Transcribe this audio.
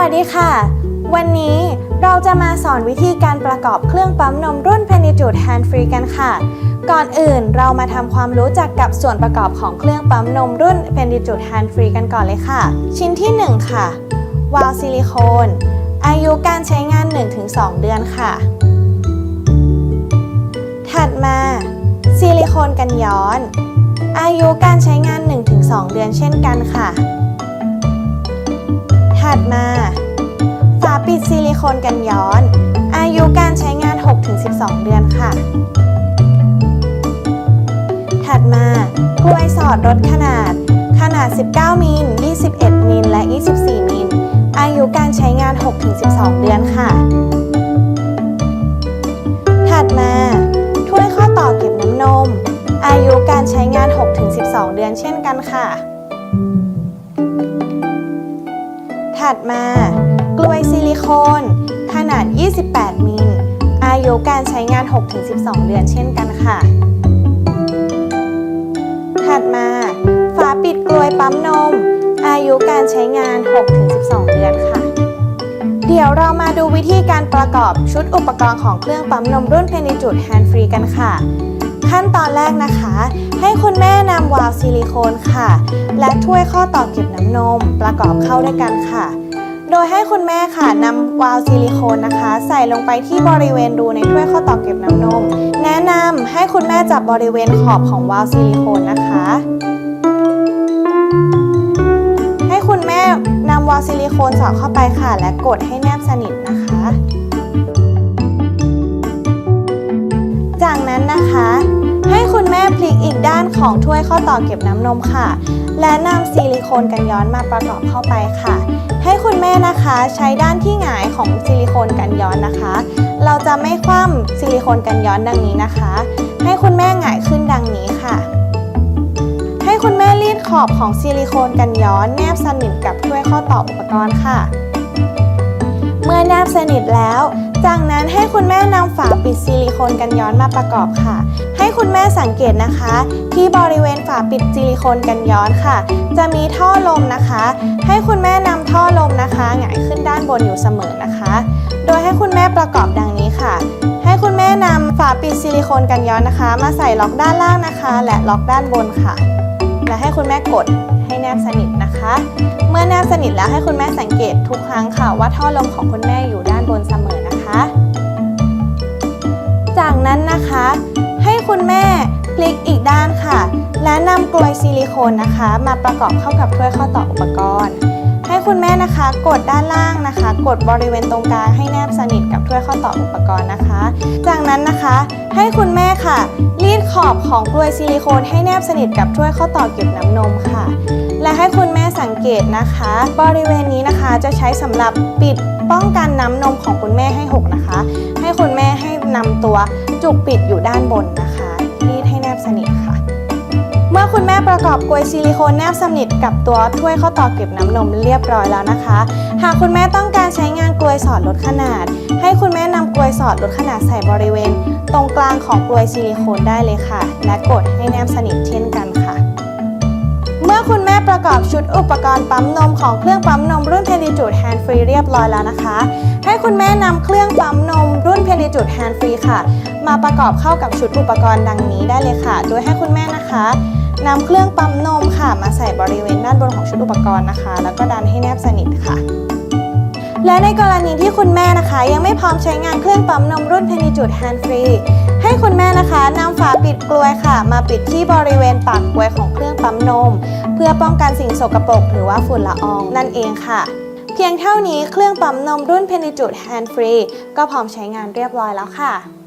วัสดีค่ะ วันนี้เราจะมาสอนวิธีการประกอบเครื่องปั๊มนมรุ่น p e n i t u d e Hand Free กันค่ะ ก่อนอื่นเรามาทำความรู้จักกับส่วนประกอบของเครื่องปั๊มนมรุ่น p e n i t u d e Hand Free กันก่อนเลยค่ะ ชิ้นที่ 1 ค่ะ วาล์วซิลิโคน อายุการใช้งาน 1-2 เดือนค่ะ ถัดมาซิลิโคนกันย้อน อายุการใช้งาน 1-2 เดือนเช่นกันค่ะ ถัดมา ฝาปิดซิลิโคนกันย้อน อายุการใช้งาน 6-12 เดือนค่ะ ถัดมากล้วยสอดลดขนาด ขนาด 19 มิล 21 มิล และ 24 มิล อายุการใช้งาน 6-12 เดือนค่ะ ถัดมาถ้วยข้อต่อเก็บน้ำนม อายุการใช้งาน 6-12 เดือนเช่นกันค่ะ ถัดมา กลวยซิลิโคน ขนาด 28 มิล อายุการใช้งาน 6-12 เดือนเช่นกันค่ะ ถัดมา ฝาปิดกลวยปั๊มนม อายุการใช้งาน 6-12 เดือนค่ะ เดี๋ยวเรามาดูวิธีการประกอบชุดอุปกรณ์ของเครื่องปั๊มนมรุ่น p e n i t u d e Hand Free กันค่ะ ขั้นตอนแรกนะคะ ให้คุณแม่นำวาล์วซิลิโคนค่ะ และถ้วยข้อต่อเก็บน้ำนมประกอบเข้าด้วยกันค่ะ โดยให้คุณแม่ค่ะนำวาล์วซิลิโคนนะคะ ใส่ลงไปที่บริเวณรูในถ้วยข้อต่อเก็บน้ำนม แนะนำให้คุณแม่จับบริเวณขอบของวาล์วซิลิโคนนะคะให้คุณแม่นำวาล์วซิลิโคนสอดเข้าไปค่ะ และกดให้แนบสนิทนะคะ ด้านของถ้วยข้อต่อเก็บน้ำนมค่ะ และนำซิลิโคนกันย้อนมาประกอบเข้าไปค่ะ ให้คุณแม่นะคะใช้ด้านที่หงายของซิลิโคนกันย้อนนะคะ เราจะไม่คว่ำซิลิโคนกันย้อนดังนี้นะคะ ให้คุณแม่หงายขึ้นดังนี้ค่ะ ให้คุณแม่รีดขอบของซิลิโคนกันย้อนแนบสนิทกับถ้วยข้อต่ออุปกรณ์ค่ะ เมื่อแนบสนิทแล้ว จากนั้นให้คุณแม่นำฝาปิดซิลิโคนกันย้อนมาประกอบค่ะ ให้คุณแม่สังเกตนะคะ ที่บริเวณฝาปิดซิลิโคนกันย้อนค่ะ จะมีท่อลมนะคะ ให้คุณแม่นำท่อลมนะคะหงายขึ้นด้านบนอยู่เสมอนะคะ โดยให้คุณแม่ประกอบดังนี้ค่ะ ให้คุณแม่นำฝาปิดซิลิโคนกันย้อนนะคะ มาใส่ล็อกด้านล่างนะคะ และล็อกด้านบนค่ะ และให้คุณแม่กด บสนิทนะคะ เมื่อแนบสนิทแล้วให้คุณแม่สังเกตทุกครั้งค่ะว่าท่อลมของคุณแม่อยู่ด้านบนเสมอนะคะ จากนั้นนะคะ ให้คุณแม่พลิกอีกด้านค่ะ และนำกลวยซิลิโคนนะคะ มาประกอบเข้ากับถ้วยข้อต่ออุปกรณ์ ให้คุณแม่นะคะกดด้านล่างนะคะ กดบริเวณตรงกลางให้แนบสนิทกับถ้วยข้อต่ออุปกรณ์นะคะ จากนั้นนะคะให้คุณแม่ค่ะรีดขอบของกลวยซิลิโคนให้แนบสนิทกับถ้วยข้อต่อเก็บน้ำนมค่ะ และให้คุณแม่สังเกตนะคะ บริเวณนี้นะคะจะใช้สำหรับปิดป้องกันน้ำนมของคุณแม่ให้หกนะคะ ให้คุณแม่ให้นำตัวจุกปิดอยู่ด้านบนนะคะรีดให้แนบสนิทค่ะ เมื่อคุณแม่ประกอบกลวยซิลิโคนแนบสนิทกับตัวถ้วยข้อต่อเก็บน้ำนมเรียบร้อยแล้วนะคะ หากคุณแม่ต้องการใช้งานกลวยสอดลดขนาด ให้คุณแม่นำกลวยสอดลดขนาดใส่บริเวณ ตรงกลางของกลวยซิลิโคนได้เลยค่ะ และกดให้แนบสนิทเช่นกัน เมื่อคุณแม่ประกอบชุดอุปกรณ์ปั๊มนมของเครื่องปั๊มนมรุ่นเพลิจูดแฮนด์ฟรีเรียบร้อยแล้วนะคะ ให้คุณแม่นำเครื่องปั๊มนมรุ่นเพลิจูดแฮนด์ฟรีค่ะ มาประกอบเข้ากับชุดอุปกรณ์ดังนี้ได้เลยค่ะ โดยให้คุณแม่นะคะนำเครื่องปั๊มนมค่ะ มาใส่บริเวณด้านบนของชุดอุปกรณ์นะคะ แล้วก็ดันให้แนบสนิทค่ะ และในกรณีที่คุณแม่นะคะ ยังไม่พร้อมใช้งานเครื่องปั๊มนมรุ่นเพนิจูดแฮนด์ฟรีให้คุณแม่นะคะนำฝาปิดกลวยค่ะ มาปิดที่บริเวณปากกลวยของเครื่องปั๊มนม เพื่อป้องกันสิ่งสกปรกหรือว่าฝุ่นละอองนั่นเองค่ะ เพียงเท่านี้เครื่องปั๊มนมรุ่นเพนิจูดแฮนด์ฟรีก็พร้อมใช้งานเรียบร้อยแล้วค่ะ